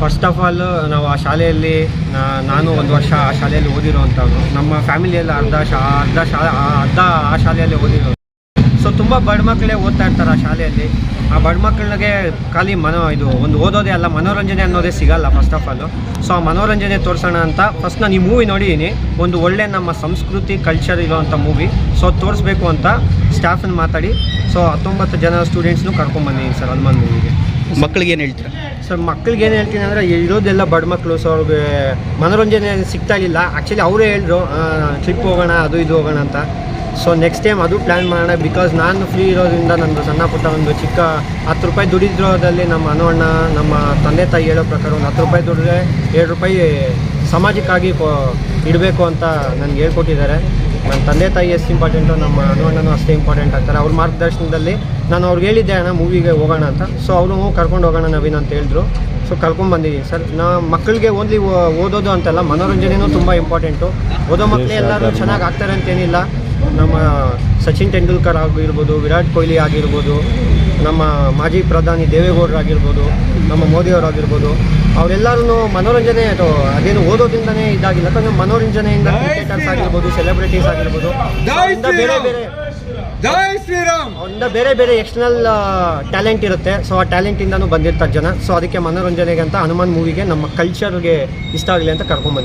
First of all ನಾವು ಆ ಶಾಲೆಯಲ್ಲಿ ನಾನು ಒಂದು ವರ್ಷ ಆ ಶಾಲೆಯಲ್ಲಿ ಓದಿರೋವಂಥವ್ರು. ನಮ್ಮ ಫ್ಯಾಮಿಲಿಯಲ್ಲಿ ಅರ್ಧ ಶಾ ಅರ್ಧ ಶಾ ಅರ್ಧ ಆ ಶಾಲೆಯಲ್ಲಿ ಓದಿರೋರು. ಸೊ ತುಂಬ ಬಡ ಮಕ್ಕಳೇ ಓದ್ತಾ ಇರ್ತಾರೆ ಆ ಶಾಲೆಯಲ್ಲಿ. ಆ ಬಡ ಮಕ್ಕಳಿಗೆ ಖಾಲಿ ಮನೋ, ಇದು ಒಂದು ಓದೋದೇ ಅಲ್ಲ, ಮನೋರಂಜನೆ ಅನ್ನೋದೇ ಸಿಗಲ್ಲ ಫಸ್ಟ್ ಆಫ್ ಆಲು ಸೊ ಆ ಮನೋರಂಜನೆ ತೋರಿಸೋಣ ಅಂತ ಫಸ್ಟ್ ನಾನು ಈ ಮೂವಿ ನೋಡಿದ್ದೀನಿ. ಒಂದು ಒಳ್ಳೆ ನಮ್ಮ ಸಂಸ್ಕೃತಿ ಕಲ್ಚರ್ ಇರೋವಂಥ ಮೂವಿ ಸೊ ತೋರಿಸ್ಬೇಕು ಅಂತ ಸ್ಟಾಫನ್ನು ಮಾತಾಡಿ. ಸೊ ಹತ್ತೊಂಬತ್ತು ಜನ ಸ್ಟೂಡೆಂಟ್ಸ್ನು ಕರ್ಕೊಂಬಂದಿದ್ದೀನಿ ಸರ್ ಹನುಮಾನ್ ಮೂವಿಗೆ ಮಕ್ಕಳಿಗೆ ಏನು ಹೇಳ್ತೀರಾ? ಸರ್, ಮಕ್ಕಳಿಗೆ ಏನು ಹೇಳ್ತೀನಿ ಅಂದರೆ, ಇರೋದೆಲ್ಲ ಬಡ ಮಕ್ಕಳು ಸೊ ಅವ್ರಿಗೆ ಮನೋರಂಜನೆ ಸಿಗ್ತಾ ಇಲ್ಲ. ಆ್ಯಕ್ಚುಲಿ ಅವರೇ ಹೇಳಿದ್ರು ಟ್ರಿಪ್ ಹೋಗೋಣ, ಅದು ಇದು ಹೋಗೋಣ ಅಂತ. ಸೊ ನೆಕ್ಸ್ಟ್ ಟೈಮ್ ಅದು ಪ್ಲ್ಯಾನ್ ಮಾಡೋಣ ಬಿಕಾಸ್ ನಾನು ಫ್ರೀ ಇರೋದ್ರಿಂದ ನಂದು ಸಣ್ಣ ಪುಟ್ಟ ಒಂದು ಚಿಕ್ಕ ಹತ್ತು ರೂಪಾಯಿ ದುಡಿದ್ರೋದಲ್ಲಿ ನಮ್ಮ ಅನುವಣ್ಣ ನಮ್ಮ ತಂದೆ ತಾಯಿ ಹೇಳೋ ಪ್ರಕಾರ ಒಂದು ಹತ್ತು ರೂಪಾಯಿ ದುಡಿದ್ರೆ ಎರಡು ರೂಪಾಯಿ ಸಮಾಜಕ್ಕಾಗಿ ಇಡಬೇಕು ಅಂತ ನನಗೆ ಹೇಳ್ಕೊಟ್ಟಿದ್ದಾರೆ. ನನ್ನ ತಂದೆ ತಾಯಿ ಎಷ್ಟು ಇಂಪಾರ್ಟೆಂಟು ನಮ್ಮ ಅಣ್ಣನೂ ಅಷ್ಟೇ ಇಂಪಾರ್ಟೆಂಟ್ ಆಗ್ತಾರೆ. ಅವ್ರ ಮಾರ್ಗದರ್ಶನದಲ್ಲಿ ನಾನು ಅವ್ರಿಗೆ ಹೇಳಿದ್ದೆ ಅಣ್ಣ ಮೂವಿಗೆ ಹೋಗೋಣ ಅಂತ. ಸೊ ಅವರು ಕರ್ಕೊಂಡು ಹೋಗೋಣ ನವೀನ್ ಅಂತ ಹೇಳಿದ್ರು. ಸೊ ಕರ್ಕೊಂಡು ಬಂದಿದ್ದೀನಿ ಸರ್. ನಾ ಮಕ್ಕಳಿಗೆ ಓನ್ಲಿ ಓದೋದು ಅಂತಲ್ಲ ಮನೋರಂಜನೆಯೂ ತುಂಬ ಇಂಪಾರ್ಟೆಂಟು ಓದೋ ಮಕ್ಕಳೇ ಎಲ್ಲರೂ ಚೆನ್ನಾಗಿ ಆಗ್ತಾರೆ ಅಂತೇನಿಲ್ಲ. ನಮ್ಮ ಸಚಿನ್ ತೆಂಡೂಲ್ಕರ್ ಆಗಿರ್ಬೋದು ವಿರಾಟ್ ಕೊಹ್ಲಿ ಆಗಿರ್ಬೋದು ನಮ್ಮ ಮಾಜಿ ಪ್ರಧಾನಿ ದೇವೇಗೌಡರು ಆಗಿರ್ಬೋದು ನಮ್ಮ ಮೋದಿಯವರಾಗಿರ್ಬೋದು. ಅವರೆಲ್ಲರೂ ಮನೋರಂಜನೆ ಅದು ಅದೇನು ಓದೋದ್ರಿಂದನೇ ಇದಾಗಿಲ್ಲ. ಯಾಕಂದ್ರೆ ಮನೋರಂಜನೆಯಿಂದ ಕ್ರಿಕೆಟರ್ಸ್ ಆಗಿರ್ಬೋದು ಸೆಲೆಬ್ರಿಟೀಸ್ ಆಗಿರ್ಬೋದು ಬೇರೆ ಬೇರೆ ಜೈ ಶ್ರೀರಾಮ್. ಬೇರೆ ಬೇರೆ ಎಕ್ಸ್ಟರ್ನಲ್ ಟ್ಯಾಲೆಂಟ್ ಇರುತ್ತೆ. ಸೊ ಆ ಟ್ಯಾಲೆಂಟಿಂದನೂ ಬಂದಿರ್ತಾರೆ ಜನ. ಸೊ ಅದಕ್ಕೆ ಮನೋರಂಜನೆಗೆ ಅಂತ ಹನುಮಾನ್ ಮೂವಿಗೆ ನಮ್ಮ ಕಲ್ಚರ್ಗೆ ಇಷ್ಟ ಆಗಲಿ ಅಂತ ಕರ್ಕೊಂಡ್ಬಂದಿದ್ದೀನಿ